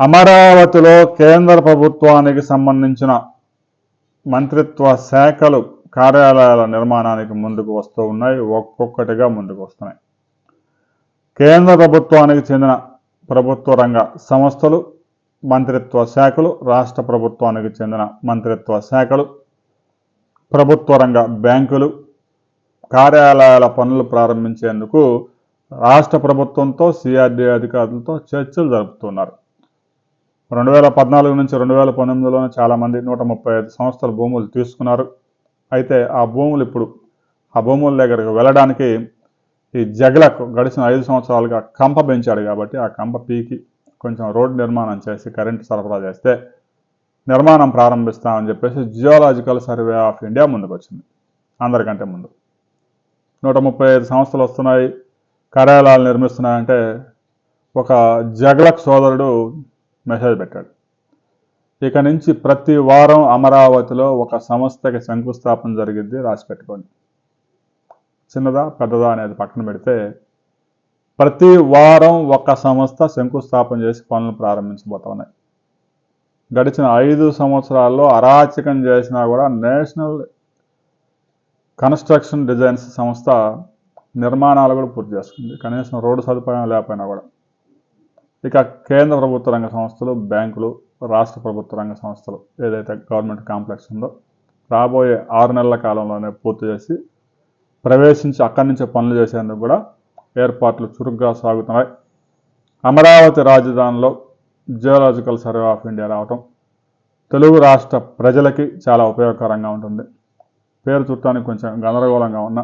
అమరావతిలో కేంద్ర ప్రభుత్వానికి సంబంధించిన మంత్రిత్వ శాఖలు కార్యాలయాల నిర్మాణానికి ముందుకు వస్తూ ఉన్నాయి ఒక్కొక్కటిగా ముందుకు వస్తున్నాయి. కేంద్ర ప్రభుత్వానికి చెందిన ప్రభుత్వ రంగ సంస్థలు మంత్రిత్వ శాఖలు రాష్ట్ర ప్రభుత్వానికి చెందిన మంత్రిత్వ శాఖలు ప్రభుత్వ రంగ బ్యాంకులు కార్యాలయాల పనులు ప్రారంభించేందుకు రాష్ట్ర ప్రభుత్వంతో సిఆర్డీ అధికారులతో చర్చలు జరుపుతున్నారు. రెండు వేల పద్నాలుగు నుంచి రెండు వేల పంతొమ్మిదిలోనే చాలామంది నూట ముప్పై ఐదు సంస్థలు భూములు తీసుకున్నారు. అయితే ఆ భూములు ఇప్పుడు ఆ భూముల దగ్గరకు వెళ్ళడానికి ఈ జగలకు గడిచిన ఐదు సంవత్సరాలుగా కంప పెంచాడు కాబట్టి ఆ కంప పీకి కొంచెం రోడ్డు నిర్మాణం చేసి కరెంటు సరఫరా చేస్తే నిర్మాణం ప్రారంభిస్తామని చెప్పేసి జియోలాజికల్ సర్వే ఆఫ్ ఇండియా ముందుకు వచ్చింది అందరికంటే ముందు. నూట ముప్పై ఐదు సంస్థలు వస్తున్నాయి. కార్యాలయాలు నిర్మిస్తున్నాయంటే ఒక జగలక్ సోదరుడు మెసేజ్ పెట్టాడు. ఇక నుంచి ప్రతి వారం అమరావతిలో ఒక సంస్థకి శంకుస్థాపన జరిగింది రాసి పెట్టుకోండి. చిన్నదా పెద్దదా అనేది పక్కన పెడితే ప్రతి వారం ఒక సంస్థ శంకుస్థాపన చేసి పనులు ప్రారంభించబోతా ఉన్నాయి గడిచిన ఐదు సంవత్సరాల్లో అరాచకం చేసినా కూడా నేషనల్ కన్స్ట్రక్షన్ డిజైన్స్ సంస్థ నిర్మాణాలు కూడా పూర్తి చేస్తుంది కనీసం రోడ్డు సదుపాయం లేకపోయినా కూడా. ఇక కేంద్ర ప్రభుత్వ రంగ సంస్థలు బ్యాంకులు రాష్ట్ర ప్రభుత్వ రంగ సంస్థలు ఏదైతే గవర్నమెంట్ కాంప్లెక్స్ ఉందో రాబోయే ఆరు నెలల కాలంలోనే పూర్తి చేసి ప్రవేశించి అక్కడి నుంచి పనులు చేసేందుకు కూడా ఏర్పాట్లు చురుగ్గా సాగుతున్నాయి. అమరావతి రాజధానిలో జియోలాజికల్ సర్వే ఆఫ్ ఇండియా రావటం తెలుగు రాష్ట్ర ప్రజలకి చాలా ఉపయోగకరంగా ఉంటుంది. పేరు చుట్టానికి కొంచెం గందరగోళంగా ఉన్న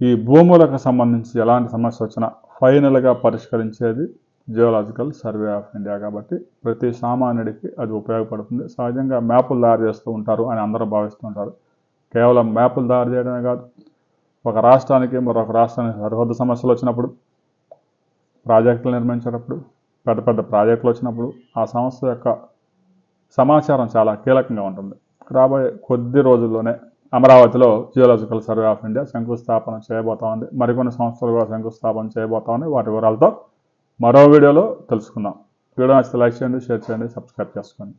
ఈ భూములకు సంబంధించి ఎలాంటి సమస్య వచ్చినా ఫైనల్గా పరిష్కరించేది జియోలాజికల్ సర్వే ఆఫ్ ఇండియా కాబట్టి ప్రతి సామాన్యుడికి అది ఉపయోగపడుతుంది. సహజంగా మ్యాపులు తయారు చేస్తూ ఉంటారు అని అందరూ భావిస్తూ ఉంటారు. కేవలం మ్యాపులు తయారు చేయడమే కాదు ఒక రాష్ట్రానికి మరొక రాష్ట్రానికి సరిహద్దు సమస్యలు వచ్చినప్పుడు ప్రాజెక్టులు నిర్మించేటప్పుడు పెద్ద పెద్ద ప్రాజెక్టులు వచ్చినప్పుడు ఆ సంస్థ యొక్క సమాచారం చాలా కీలకంగా ఉంటుంది. రాబోయే కొద్ది రోజుల్లోనే అమరావతిలో జియోలాజికల్ సర్వే ఆఫ్ ఇండియా శంకుస్థాపన చేయబోతా ఉంది. మరికొన్ని సంస్థలు కూడా శంకుస్థాపన చేయబోతా వాటి వివరాలతో మరో వీడియోలో తెలుసుకుందాం వీడియో నచ్చితే లైక్ చేయండి షేర్ చేయండి సబ్స్క్రైబ్ చేసుకోండి.